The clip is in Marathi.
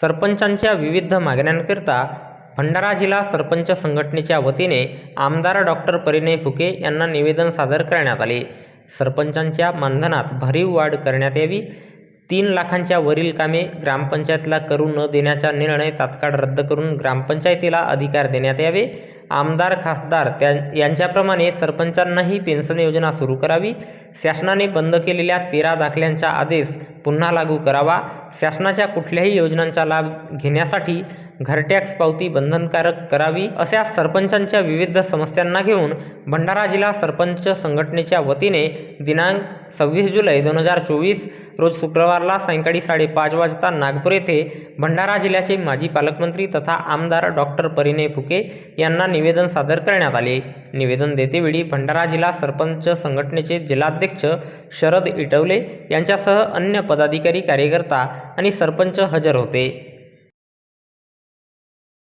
सरपंचांच्या विविध मागण्यांकरिता भंडारा जिल्हा सरपंच संघटनेच्या वतीने आमदार डॉक्टर परिणय फुके यांना निवेदन सादर करण्यात आले. सरपंचांच्या मानधनात भरीव वाढ करण्यात यावी. तीन लाखांच्या वरील कामे ग्रामपंचायतला करू न देण्याचा निर्णय तात्काळ रद्द करून ग्रामपंचायतीला अधिकार देण्यात यावे. आमदार खासदार त्या यांच्याप्रमाणे सरपंचांनाही पेन्शन योजना सुरू करावी. शासनाने बंद केलेल्या तेरा दाखल्यांचा आदेश पुन्हा लागू करावा. शासनाच्या कुठल्याही योजनांचा लाभ घेण्यासाठी घरटॅक्स पावती बंधनकारक करावी अशा सरपंचांच्या विविध समस्यांना घेऊन भंडारा जिल्हा सरपंच संघटनेच्या वतीने दिनांक सव्वीस जुलै दोन हजार चोवीस रोज शुक्रवारला सायंकाळी साडेपाच वाजता नागपूर येथे भंडारा जिल्ह्याचे माजी पालकमंत्री तथा आमदार डॉक्टर परिणय फुके यांना निवेदन सादर करण्यात आले. निवेदन देतेवेळी भंडारा जिल्हा सरपंच संघटनेचे जिल्हाध्यक्ष शरद इटवले यांच्यासह अन्य पदाधिकारी कार्यकर्ता आणि सरपंच हजर होते.